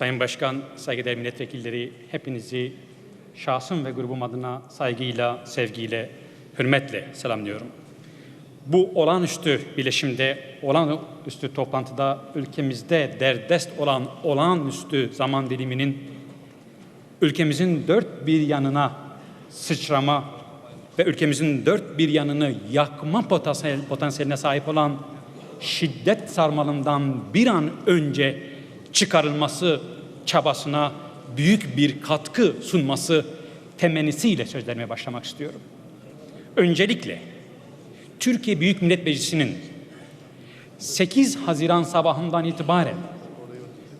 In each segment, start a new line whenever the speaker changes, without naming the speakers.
Sayın Başkan, saygıdeğer milletvekilleri, hepinizi şahsım ve grubum adına saygıyla, sevgiyle, hürmetle selamlıyorum. Bu olağanüstü bileşimde, olağanüstü toplantıda ülkemizde derdest olan olağanüstü zaman diliminin ülkemizin dört bir yanına sıçrama ve ülkemizin dört bir yanını yakma potansiyel, potansiyeline sahip olan şiddet sarmalından bir an önce çıkarılması çabasına büyük bir katkı sunması temennisiyle sözlerime başlamak istiyorum. Öncelikle Türkiye Büyük Millet Meclisi'nin 8 Haziran sabahından itibaren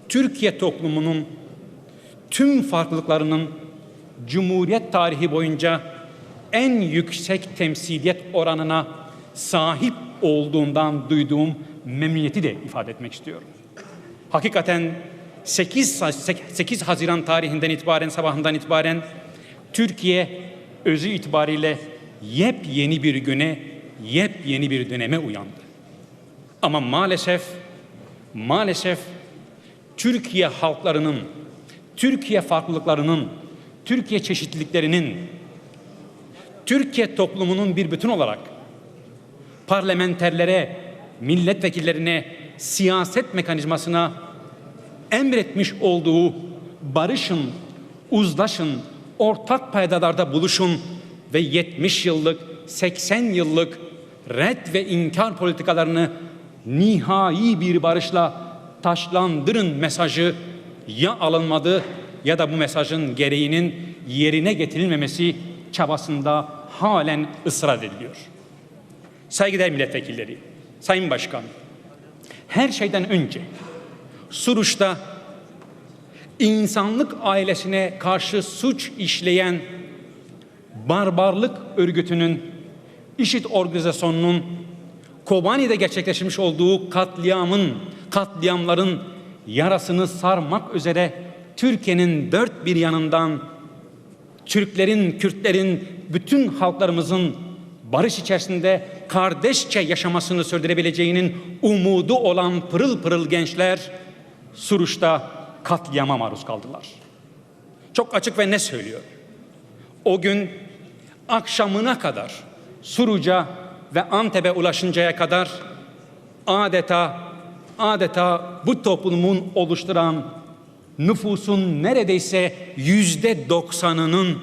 Türkiye toplumunun tüm farklılıklarının Cumhuriyet tarihi boyunca en yüksek temsiliyet oranına sahip olduğundan duyduğum memnuniyeti de ifade etmek istiyorum. Hakikaten 8, 8 Haziran tarihinden itibaren, sabahından itibaren Türkiye özü itibariyle yepyeni bir güne, yepyeni bir döneme uyandı. Ama maalesef, maalesef Türkiye halklarının, Türkiye farklılıklarının, Türkiye çeşitliliklerinin, Türkiye toplumunun bir bütün olarak parlamenterlere, milletvekillerine, siyaset mekanizmasına emretmiş olduğu barışın, uzlaşın, ortak paydalarda buluşun ve 70 yıllık, 80 yıllık red ve inkar politikalarını nihai bir barışla taşlandırın mesajı ya alınmadı ya da bu mesajın gereğinin yerine getirilmemesi çabasında halen ısrar ediliyor. Saygıdeğer milletvekilleri, Sayın Başkan, her şeyden önce Suruç'ta insanlık ailesine karşı suç işleyen barbarlık örgütünün işit organizasyonunun Kobani'de gerçekleşmiş olduğu katliamın, katliamların yarasını sarmak üzere Türkiye'nin dört bir yanından Türklerin, Kürtlerin, bütün halklarımızın barış içerisinde kardeşçe yaşamasını sürdürebileceğinin umudu olan pırıl pırıl gençler Suruç'ta katliama maruz kaldılar. Çok açık ve ne söylüyor. O gün akşamına kadar Suruç'a ve Antep'e ulaşıncaya kadar adeta adeta bu toplumun oluşturan nüfusun neredeyse yüzde doksanının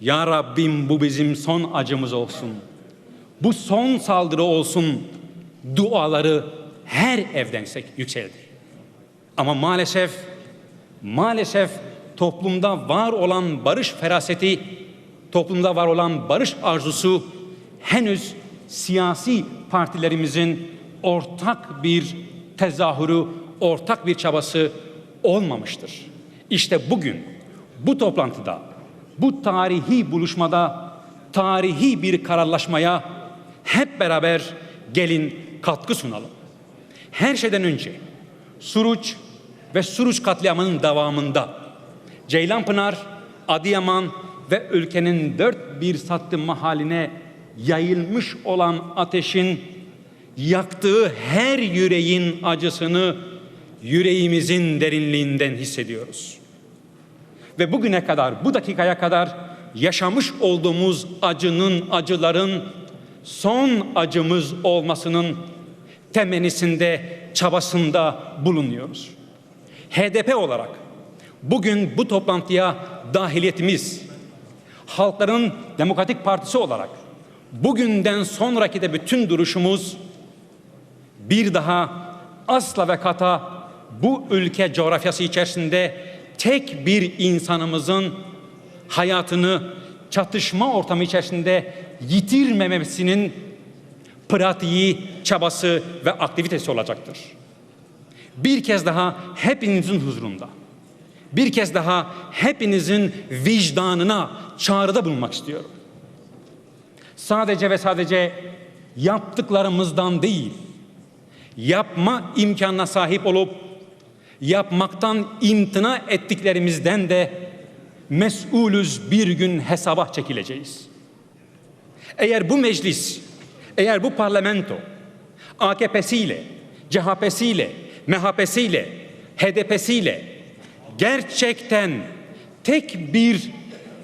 ya Rabbim bu bizim son acımız olsun. Bu son saldırı olsun duaları her evden yükseldi. Ama maalesef maalesef toplumda var olan barış feraseti, toplumda var olan barış arzusu henüz siyasi partilerimizin ortak bir tezahürü, ortak bir çabası olmamıştır. İşte bugün bu toplantıda, bu tarihi buluşmada, tarihi bir kararlaşmaya hep beraber gelin katkı sunalım. Her şeyden önce Suruç ve Suruç katliamının devamında Ceylanpınar, Adıyaman ve ülkenin dört bir sattı mahaline yayılmış olan ateşin yaktığı her yüreğin acısını yüreğimizin derinliğinden hissediyoruz. Ve bugüne kadar, bu dakikaya kadar yaşamış olduğumuz acının, acıların son acımız olmasının temennisinde, çabasında bulunuyoruz. HDP olarak bugün bu toplantıya dahiliyetimiz, Halkların Demokratik Partisi olarak bugünden sonraki de bütün duruşumuz bir daha asla ve kata bu ülke coğrafyası içerisinde tek bir insanımızın hayatını çatışma ortamı içerisinde yitirmemesinin pratiği, çabası ve aktivitesi olacaktır. Bir kez daha hepinizin huzurunda, bir kez daha hepinizin vicdanına çağrıda bulunmak istiyorum. Sadece ve sadece yaptıklarımızdan değil, yapma imkanına sahip olup yapmaktan imtina ettiklerimizden de mesulüz bir gün hesaba çekileceğiz. Eğer bu meclis, eğer bu parlamento AKP'siyle, CHP'siyle, MHP'siyle, HDP'siyle, gerçekten tek bir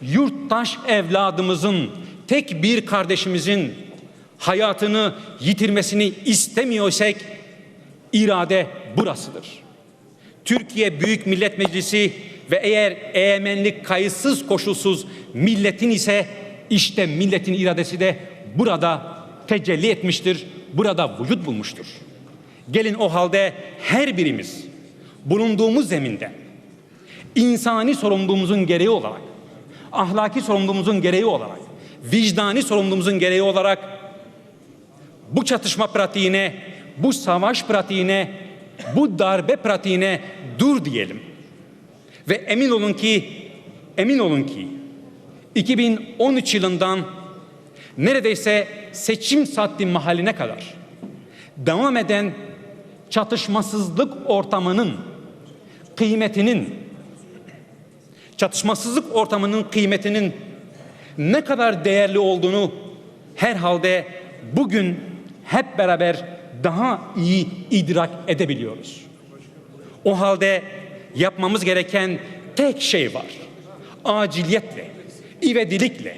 yurttaş evladımızın, tek bir kardeşimizin hayatını yitirmesini istemiyorsak irade burasıdır. Türkiye Büyük Millet Meclisi ve eğer eğmenlik kayıtsız koşulsuz milletin ise işte milletin iradesi de burada tecelli etmiştir, burada vücut bulmuştur. Gelin o halde her birimiz bulunduğumuz zeminde insani sorumluluğumuzun gereği olarak, ahlaki sorumluluğumuzun gereği olarak, vicdani sorumluluğumuzun gereği olarak bu çatışma pratiğine, bu savaş pratiğine, bu darbe pratiğine dur diyelim. Ve emin olun ki, emin olun ki 2013 yılından neredeyse seçim saati mahaline kadar devam eden çatışmasızlık ortamının kıymetinin çatışmasızlık ortamının kıymetinin ne kadar değerli olduğunu herhalde bugün hep beraber daha iyi idrak edebiliyoruz. O halde yapmamız gereken tek şey var. Aciliyetle, ivedilikle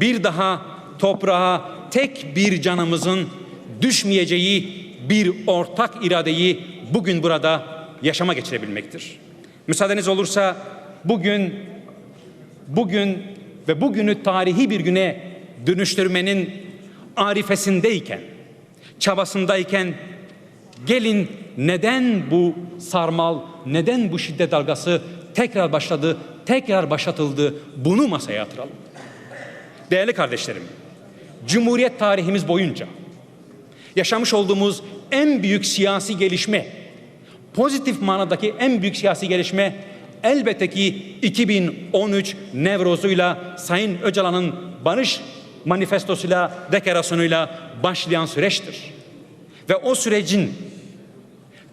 bir daha toprağa tek bir canımızın düşmeyeceği bir ortak iradeyi bugün burada yaşama geçirebilmektir. Müsaadeniz olursa bugün bugün ve bugünü tarihi bir güne dönüştürmenin arifesindeyken, çabasındayken gelin neden bu sarmal, neden bu şiddet dalgası tekrar başladı, tekrar başlatıldı bunu masaya yatıralım. Değerli kardeşlerim, Cumhuriyet tarihimiz boyunca yaşamış olduğumuz en büyük siyasi gelişme, pozitif manadaki en büyük siyasi gelişme elbette ki 2013 Nevroz'uyla Sayın Öcalan'ın barış manifestosuyla, deklarasyonuyla başlayan süreçtir. Ve o sürecin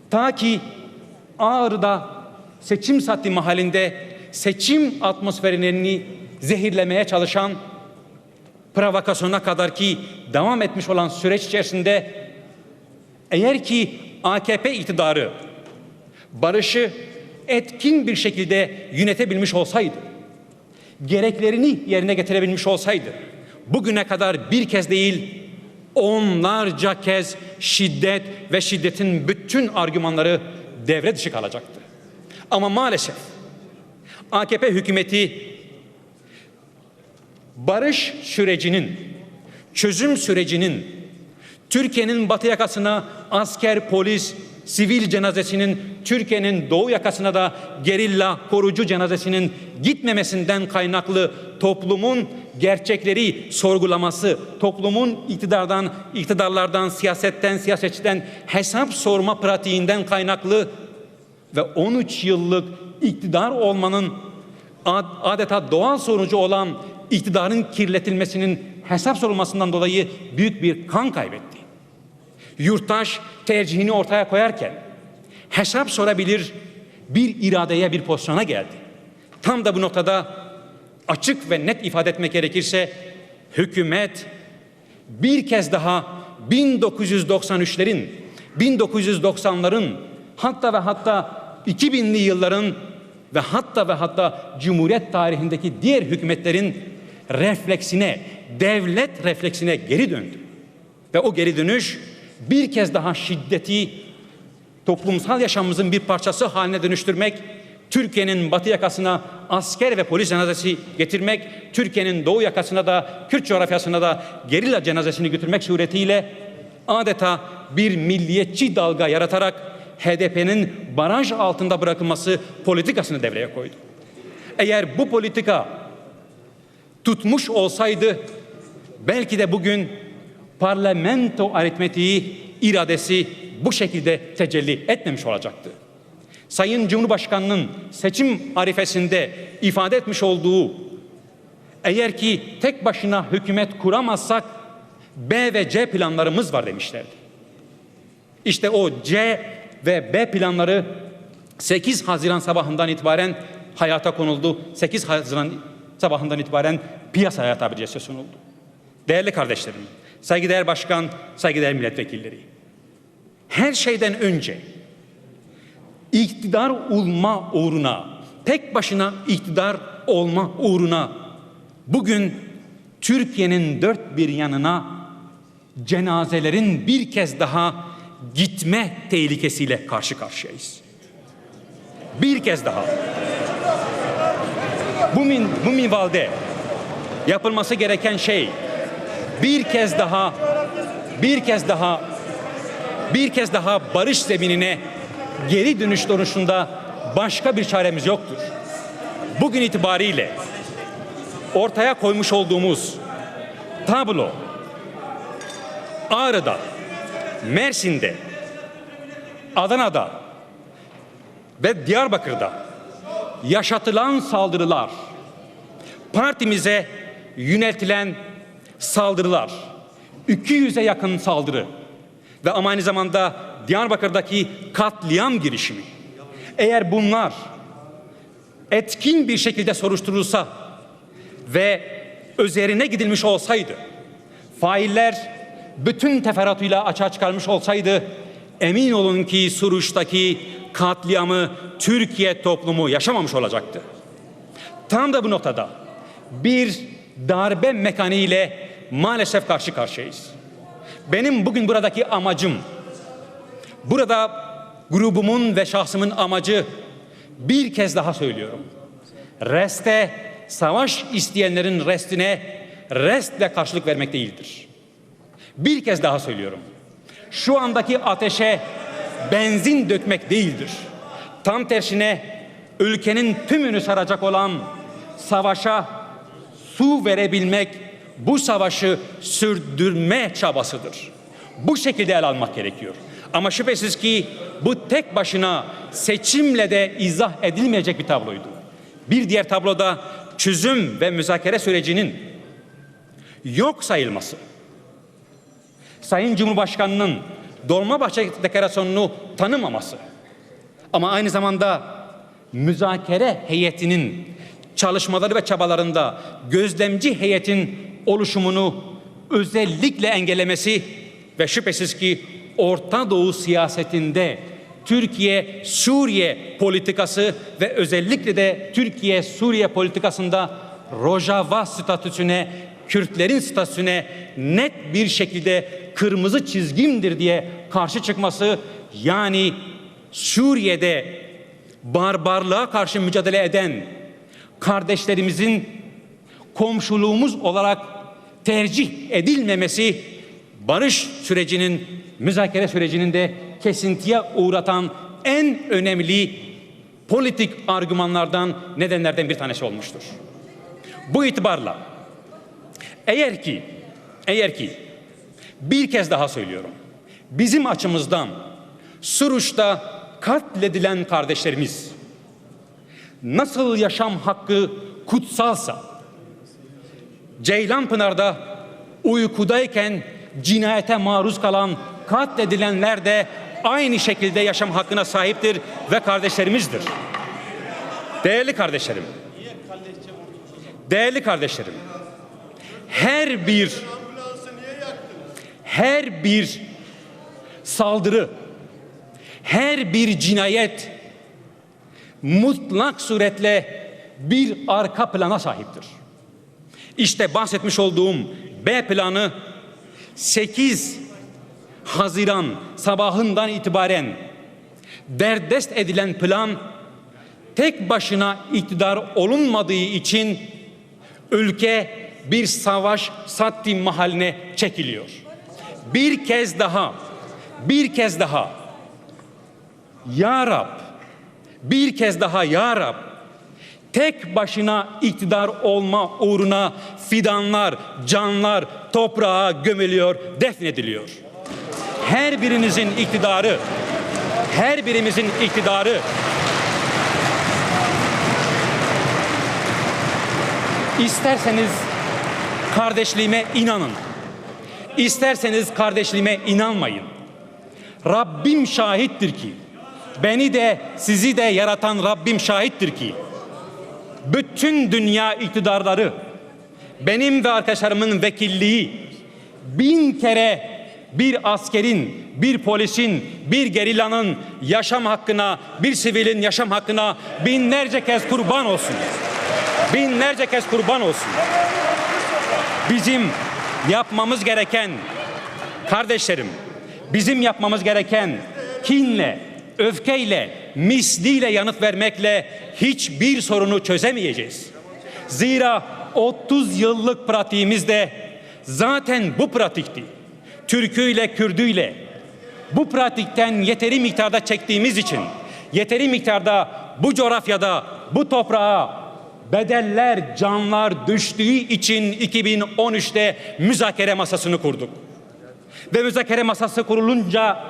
ta ki Ağrı'da seçim saati mahallinde seçim atmosferini zehirlemeye çalışan provokasyona kadar ki devam etmiş olan süreç içerisinde eğer ki AKP iktidarı barışı etkin bir şekilde yönetebilmiş olsaydı, gereklerini yerine getirebilmiş olsaydı, bugüne kadar bir kez değil, onlarca kez şiddet ve şiddetin bütün argümanları devre dışı kalacaktı. Ama maalesef AKP hükümeti barış sürecinin, çözüm sürecinin Türkiye'nin batı yakasına asker, polis, sivil cenazesinin Türkiye'nin doğu yakasına da gerilla korucu cenazesinin gitmemesinden kaynaklı toplumun gerçekleri sorgulaması, toplumun iktidardan, iktidarlardan, siyasetten, siyasetçiden hesap sorma pratiğinden kaynaklı ve 13 yıllık iktidar olmanın adeta doğal sonucu olan iktidarın kirletilmesinin hesap sorulmasından dolayı büyük bir kan kaybetti. Yurttaş tercihini ortaya koyarken hesap sorabilir bir iradeye bir pozisyona geldi. Tam da bu noktada açık ve net ifade etmek gerekirse hükümet bir kez daha 1993'lerin 1990'ların hatta ve hatta 2000'li yılların ve hatta ve hatta Cumhuriyet tarihindeki diğer hükümetlerin refleksine, devlet refleksine geri döndü. Ve o geri dönüş bir kez daha şiddeti toplumsal yaşamımızın bir parçası haline dönüştürmek, Türkiye'nin batı yakasına asker ve polis cenazesi getirmek, Türkiye'nin doğu yakasına da Kürt coğrafyasına da gerilla cenazesini götürmek suretiyle adeta bir milliyetçi dalga yaratarak HDP'nin baraj altında bırakılması politikasını devreye koydu. Eğer bu politika tutmuş olsaydı belki de bugün parlamento aritmetiği iradesi bu şekilde tecelli etmemiş olacaktı. Sayın Cumhurbaşkanı'nın seçim arifesinde ifade etmiş olduğu eğer ki tek başına hükümet kuramazsak B ve C planlarımız var demişlerdi. İşte o C ve B planları 8 Haziran sabahından itibaren hayata konuldu. 8 Haziran sabahından itibaren piyasaya tabiri caizse sunuldu. Değerli kardeşlerim, saygıdeğer başkan, saygıdeğer milletvekilleri. Her şeyden önce iktidar olma uğruna tek başına iktidar olma uğruna bugün Türkiye'nin dört bir yanına cenazelerin bir kez daha gitme tehlikesiyle karşı karşıyayız. Bir kez daha. Bu, min, bu minvalde yapılması gereken şey bir kez daha bir kez daha bir kez daha barış zeminine geri dönüş konusunda başka bir çaremiz yoktur. Bugün itibariyle ortaya koymuş olduğumuz tablo Ağrı'da, Mersin'de, Adana'da ve Diyarbakır'da yaşatılan saldırılar, partimize yöneltilen saldırılar, 200'e yakın saldırı ve aynı zamanda Diyarbakır'daki katliam girişimi. Eğer bunlar etkin bir şekilde soruşturulsa ve üzerine gidilmiş olsaydı, failler bütün teferruatıyla açığa çıkarmış olsaydı, emin olun ki Suruç'taki katliamı Türkiye toplumu yaşamamış olacaktı. Tam da bu noktada bir darbe mekaniğiyle maalesef karşı karşıyayız. Benim bugün buradaki amacım, burada grubumun ve şahsımın amacı bir kez daha söylüyorum. Reste, savaş isteyenlerin restine restle karşılık vermek değildir. Bir kez daha söylüyorum. Şu andaki ateşe benzin dökmek değildir. Tam tersine ülkenin tümünü saracak olan savaşa su verebilmek bu savaşı sürdürme çabasıdır. Bu şekilde el almak gerekiyor. Ama şüphesiz ki bu tek başına seçimle de izah edilmeyecek bir tabloydu. Bir diğer tabloda çözüm ve müzakere sürecinin yok sayılması. Sayın Cumhurbaşkanı'nın Dolmabahçe Deklarasyonunu tanımaması ama aynı zamanda müzakere heyetinin çalışmaları ve çabalarında gözlemci heyetin oluşumunu özellikle engellemesi ve şüphesiz ki Orta Doğu siyasetinde Türkiye Suriye politikası ve özellikle de Türkiye Suriye politikasında Rojava statüsüne Kürtlerin statüsüne net bir şekilde kırmızı çizgimdir diye karşı çıkması yani Suriye'de barbarlığa karşı mücadele eden kardeşlerimizin komşuluğumuz olarak tercih edilmemesi barış sürecinin, müzakere sürecinin de kesintiye uğratan en önemli politik argümanlardan, nedenlerden bir tanesi olmuştur. Bu itibarla eğer ki eğer ki bir kez daha söylüyorum. Bizim açımızdan Suruç'ta katledilen kardeşlerimiz nasıl yaşam hakkı kutsalsa Ceylanpınar'da uykudayken cinayete maruz kalan katledilenler de aynı şekilde yaşam hakkına sahiptir ve kardeşlerimizdir. Değerli kardeşlerim. Değerli kardeşlerim. Her bir her bir saldırı, her bir cinayet mutlak suretle bir arka plana sahiptir. İşte bahsetmiş olduğum B planı 8 Haziran sabahından itibaren derdest edilen plan tek başına iktidar olunmadığı için ülke bir savaş satti mahaline çekiliyor. Bir kez daha, bir kez daha Ya Rab, bir kez daha Ya Rab tek başına iktidar olma uğruna fidanlar, canlar toprağa gömülüyor, defnediliyor. Her birinizin iktidarı, her birimizin iktidarı isterseniz kardeşliğime inanın. İsterseniz kardeşliğime inanmayın. Rabbim şahittir ki beni de sizi de yaratan Rabbim şahittir ki bütün dünya iktidarları benim ve arkadaşlarımın vekilliği bin kere bir askerin, bir polisin, bir gerillanın yaşam hakkına, bir sivilin yaşam hakkına binlerce kez kurban olsun. Binlerce kez kurban olsun. Bizim yapmamız gereken kardeşlerim, bizim yapmamız gereken kinle, öfkeyle, misliyle yanıt vermekle hiçbir sorunu çözemeyeceğiz. Zira 30 yıllık pratiğimizde zaten bu pratikti. Türküyle, Kürdüyle bu pratikten yeteri miktarda çektiğimiz için, yeteri miktarda bu coğrafyada, bu toprağa bedeller, canlar düştüğü için 2013'te müzakere masasını kurduk. Ve müzakere masası kurulunca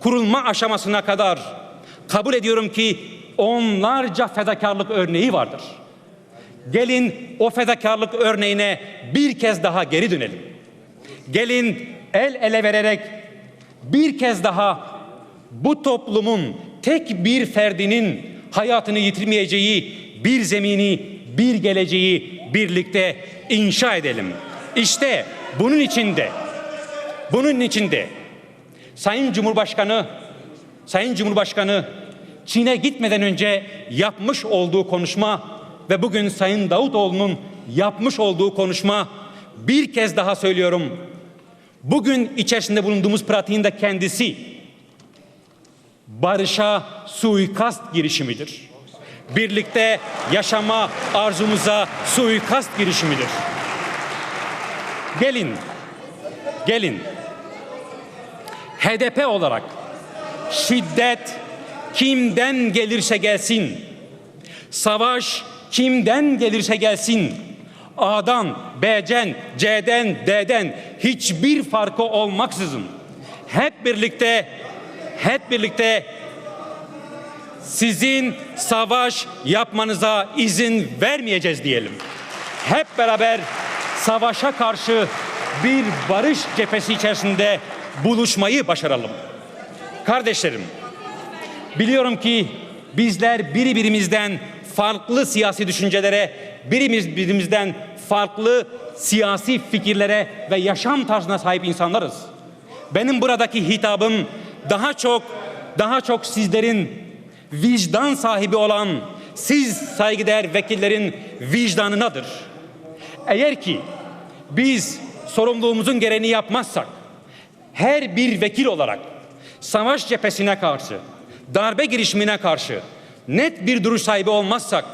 kurulma aşamasına kadar kabul ediyorum ki onlarca fedakarlık örneği vardır. Gelin o fedakarlık örneğine bir kez daha geri dönelim. Gelin el ele vererek bir kez daha bu toplumun tek bir ferdinin hayatını yitirmeyeceği bir zemini, bir geleceği birlikte inşa edelim. İşte bunun içinde, bunun içinde Sayın Cumhurbaşkanı, Sayın Cumhurbaşkanı Çin'e gitmeden önce yapmış olduğu konuşma ve bugün Sayın Davutoğlu'nun yapmış olduğu konuşma bir kez daha söylüyorum. Bugün içerisinde bulunduğumuz pratiğin de kendisi barışa suikast girişimidir. Birlikte yaşama arzumuza suikast girişimidir. Gelin, gelin. HDP olarak şiddet kimden gelirse gelsin, savaş kimden gelirse gelsin, A'dan, B'den, C'den, D'den hiçbir farkı olmaksızın hep birlikte hep birlikte sizin savaş yapmanıza izin vermeyeceğiz diyelim. Hep beraber savaşa karşı bir barış cephesi içerisinde buluşmayı başaralım. Kardeşlerim, biliyorum ki bizler biri birimizden farklı siyasi düşüncelere, birimiz birimizden farklı siyasi fikirlere ve yaşam tarzına sahip insanlarız. Benim buradaki hitabım daha çok daha çok sizlerin vicdan sahibi olan siz saygıdeğer vekillerin vicdanınadır. Eğer ki biz sorumluluğumuzun gereğini yapmazsak her bir vekil olarak savaş cephesine karşı, darbe girişimine karşı net bir duruş sahibi olmazsak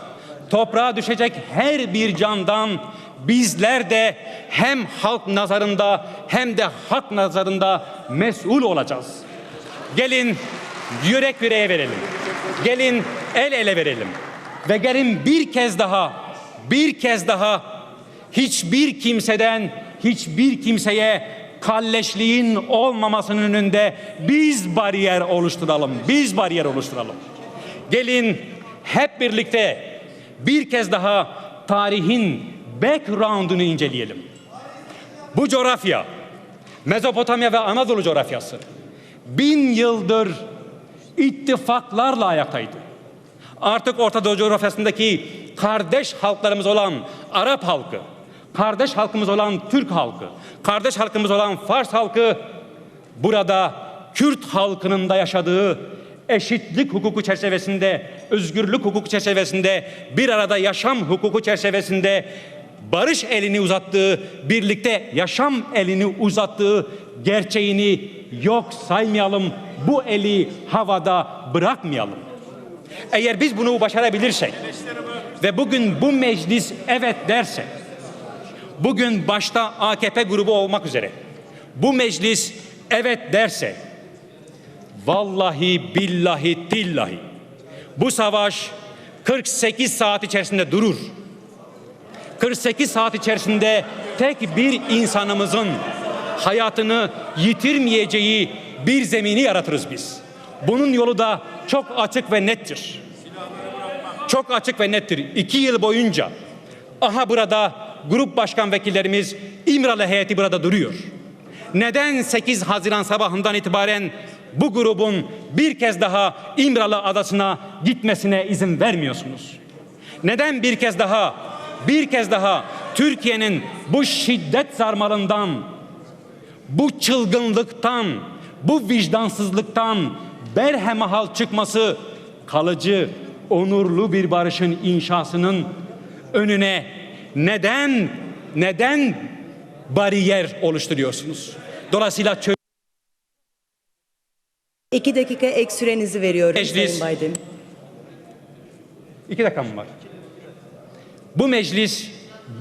toprağa düşecek her bir candan bizler de hem halk nazarında hem de hak nazarında mesul olacağız. Gelin yürek yüreğe verelim. Gelin el ele verelim. Ve gelin bir kez daha, bir kez daha hiçbir kimseden, hiçbir kimseye kalleşliğin olmamasının önünde biz bariyer oluşturalım. Biz bariyer oluşturalım. Gelin hep birlikte bir kez daha tarihin background'unu inceleyelim. Bu coğrafya, Mezopotamya ve Anadolu coğrafyası bin yıldır ittifaklarla ayaktaydı. Artık Orta Doğu coğrafyasındaki kardeş halklarımız olan Arap halkı, kardeş halkımız olan Türk halkı, kardeş halkımız olan Fars halkı burada Kürt halkının da yaşadığı eşitlik hukuku çerçevesinde, özgürlük hukuku çerçevesinde, bir arada yaşam hukuku çerçevesinde barış elini uzattığı, birlikte yaşam elini uzattığı gerçeğini yok saymayalım. Bu eli havada bırakmayalım. Eğer biz bunu başarabilirsek ve bugün bu meclis evet derse, bugün başta AKP grubu olmak üzere bu meclis evet derse, vallahi billahi dillahi bu savaş 48 saat içerisinde durur. 48 saat içerisinde tek bir insanımızın hayatını yitirmeyeceği bir zemini yaratırız biz. Bunun yolu da çok açık ve nettir. Çok açık ve nettir. İki yıl boyunca aha burada grup başkan vekillerimiz İmralı heyeti burada duruyor. Neden 8 Haziran sabahından itibaren bu grubun bir kez daha İmralı adasına gitmesine izin vermiyorsunuz? Neden bir kez daha bir kez daha Türkiye'nin bu şiddet sarmalından bu çılgınlıktan, bu vicdansızlıktan berhemahal çıkması kalıcı, onurlu bir barışın inşasının önüne neden neden bariyer oluşturuyorsunuz? Dolayısıyla çö-
İki dakika ek sürenizi veriyorum
Meclis.
Sayın Baydemir.
iki dakikam var. Bu meclis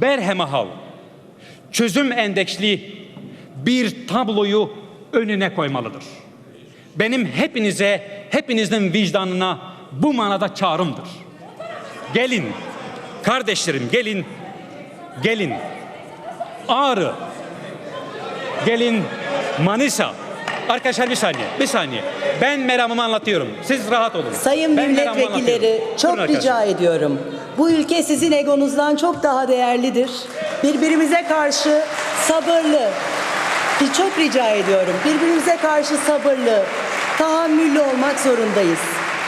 berhemahal çözüm endeksli bir tabloyu önüne koymalıdır. Benim hepinize, hepinizin vicdanına bu manada çağrımdır. Gelin, kardeşlerim gelin, gelin. Ağrı, gelin Manisa. Arkadaşlar bir saniye, bir saniye. Ben meramımı anlatıyorum. Siz rahat olun.
Sayın
Ben
milletvekilleri çok
Buyurun
rica ediyorum. Bu ülke sizin egonuzdan çok daha değerlidir. Birbirimize karşı sabırlı. Çok rica ediyorum. Birbirimize karşı sabırlı, tahammüllü olmak zorundayız.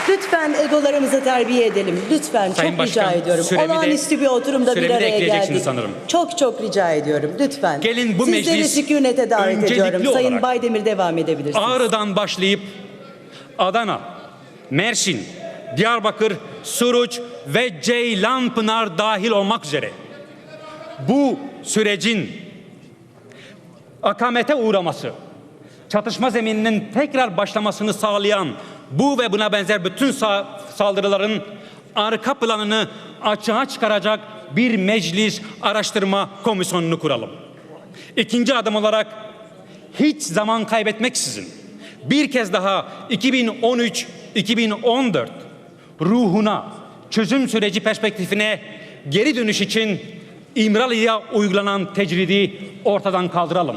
Lütfen egolarımızı terbiye edelim. Lütfen
Sayın
çok
Başkan,
rica ediyorum.
süremi de-
Olağanüstü bir oturumda bir araya geldik.
sanırım.
Çok çok rica ediyorum. Lütfen.
Gelin bu
Sizleri
meclis
sükunete davet ediyorum. Sayın
olarak-
Baydemir devam edebilirsiniz.
Ağrı'dan başlayıp Adana, Mersin, Diyarbakır, Suruç ve Ceylanpınar dahil olmak üzere bu sürecin akamete uğraması, çatışma zemininin tekrar başlamasını sağlayan bu ve buna benzer bütün sa- saldırıların arka planını açığa çıkaracak bir meclis araştırma komisyonunu kuralım. İkinci adım olarak hiç zaman kaybetmeksizin bir kez daha 2013-2014 ruhuna, çözüm süreci perspektifine geri dönüş için İmralı'ya uygulanan tecridi ortadan kaldıralım.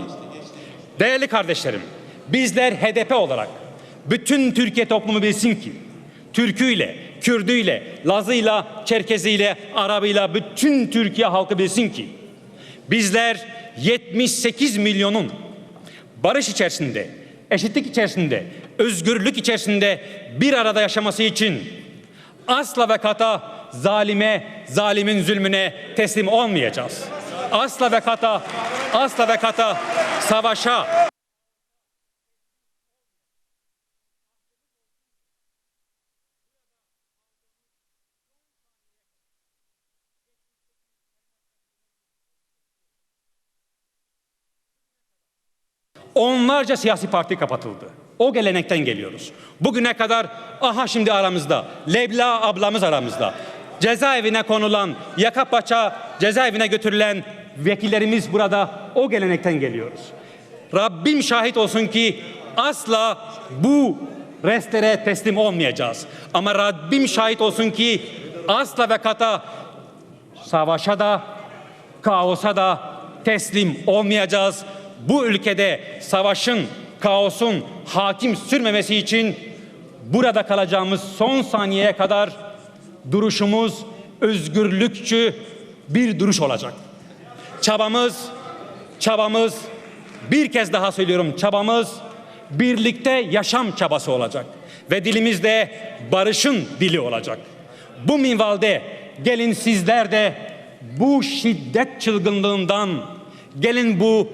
Değerli kardeşlerim, bizler HDP olarak bütün Türkiye toplumu bilsin ki Türküyle, Kürdüyle, Lazıyla, Çerkeziyle, Arabıyla bütün Türkiye halkı bilsin ki bizler 78 milyonun barış içerisinde, eşitlik içerisinde, özgürlük içerisinde bir arada yaşaması için asla ve kata zalime, zalimin zulmüne teslim olmayacağız. Asla ve kata, asla ve kata savaşa, Onlarca siyasi parti kapatıldı. O gelenekten geliyoruz. Bugüne kadar aha şimdi aramızda. Lebla ablamız aramızda. Cezaevine konulan, yaka paça cezaevine götürülen vekillerimiz burada o gelenekten geliyoruz. Rabbim şahit olsun ki asla bu restlere teslim olmayacağız. Ama Rabbim şahit olsun ki asla ve kata savaşa da kaosa da teslim olmayacağız. Bu ülkede savaşın, kaosun hakim sürmemesi için burada kalacağımız son saniyeye kadar duruşumuz özgürlükçü bir duruş olacak. Çabamız, çabamız bir kez daha söylüyorum çabamız birlikte yaşam çabası olacak ve dilimizde barışın dili olacak. Bu minvalde gelin sizler de bu şiddet çılgınlığından gelin bu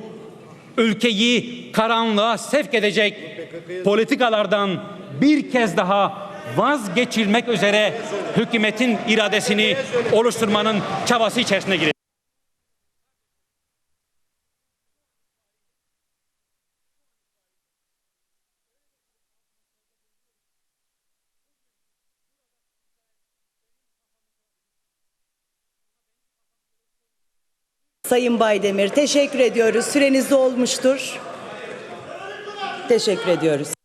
ülkeyi karanlığa sevk edecek politikalardan bir kez daha vazgeçilmek üzere hükümetin iradesini oluşturmanın çabası içerisine girelim.
Sayın Baydemir teşekkür ediyoruz. Süreniz dolmuştur. Teşekkür ediyoruz.